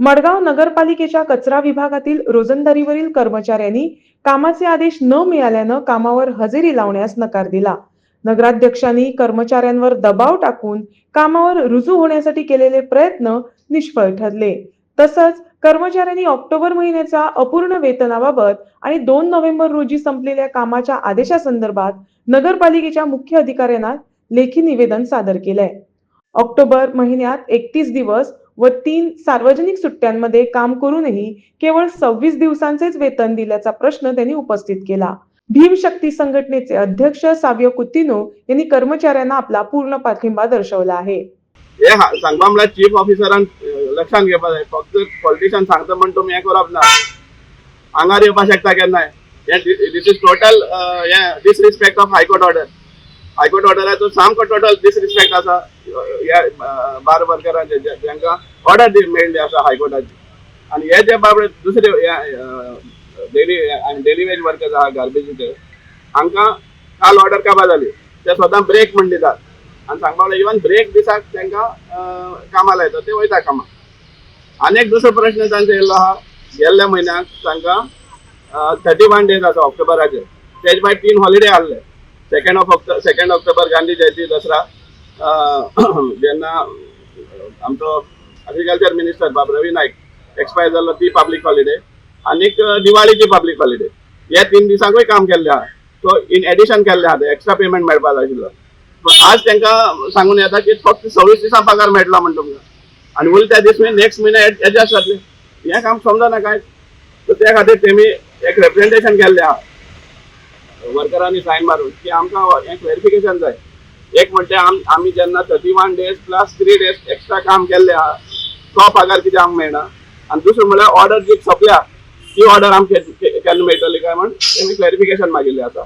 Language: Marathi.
मडगाव नगरपालिकेच्या कचरा विभागातील रोजंदारीवरील कर्मचाऱ्यांनी कामाचे आदेश न मिळाल्यानं कामावर हजेरी लावण्यास नकार दिला. नगराध्यक्षांनी कर्मचाऱ्यांवर दबाव टाकून कामावर रुजू होण्यासाठी केलेले प्रयत्न निष्फळ ठरले. तसंच कर्मचाऱ्यांनी ऑक्टोबर महिन्याच्या अपूर्ण वेतनाबाबत आणि दोन नोव्हेंबर रोजी संपलेल्या कामाच्या आदेशासंदर्भात नगरपालिकेच्या मुख्य अधिकाऱ्यांना लेखी निवेदन सादर केलंय. ऑक्टोबर महिन्यात एकतीस दिवस व तीन सार्वजनिक सुट्ट्यांमध्ये काम करूनही केवळ सव्वीस दिवसांचेच वेतन दिल्याचा प्रश्न त्यांनी उपस्थित केला. भीम शक्ती संघटनेचे अध्यक्ष सावियो कुतिनो यांनी कर्मचाऱ्यांना आपला पूर्ण पाठिंबा दर्शवला आहे. हे हा- चीफ ऑफिसरान लक्षात लक्षांत जाय फक्त पॉलिटिशियन सांगता म्हण तुमी हें करप ना आंगार शकता केन्नाय हे इज टोटल हे disrespect of high court order high court ऑर्डराचो सामको टोटल डिसरिस्पेक्ट आसा ह्या बार वर्करांचे जांकां ऑर्डर मेळिल्ली आसा हायकोर्टाची. आनी हे जे बाबडे दुसरे डेली डेली वेज वर्कर्स आहा गार्बेजीचे हांकां काल ऑर्डर काबार जाली ते स्वता ब्रेक म्हण दितात आनी सांगपा म्हणल्यार इवन ब्रेक दिसाक तांकां अं, कामां लायता ते वयता कामा आनी एक दुसरो प्रश्न तांचो येयल्लो आहा गेल्ल्या म्हयन्याक तांकां थर्टी वन डेज आसा ऑक्टोबराचे. तेजे भायर तीन हॉलिडे आहले सेकंड ऑफ ऑक्टो सेकंड ऑक्टोबर गांधी जयंती दसरा जेन्ना आमचो एग्रीकल्चर मिनिस्टर बाब रवी नायक एक्सपायर जाल्लो ती पब्लीक हॉलिडे आनीक दिवाळीची पब्लीक हॉलिडे हे तीन दिसांकूय काम केल्लें आहा. सो इन एडिशन केल्लें आहा एक्स्ट्रा पेमेंट मेळपा जाय आशिल्लो आज तांकां सांगून येता की फक्त सव्वीस दिसां पगार मेळटलो म्हण तुमकां आनी उरले त्या दीस नेक्स्ट म्हयन्या एडजस्ट जातले हें काम समजना कांय? सो त्या खातीर तेमी एक रिप्रेझेंटेशन केल्लें आहा. वर्करांनी सायन मारून की आमकां हें क्लॅरिफिकेशन जाय एक म्हणटे आमी जेन्ना thirty one days plus three days extra काम केल्लें आहा तो पगार कितें आमकां मेळना आनी दुसरें म्हणल्यार ऑर्डर जी सोंपल्या ती ऑर्डर आमकां केन्ना मेळटली काय म्हण तेमी क्लॅरिफिकेशन मागिल्लें आसा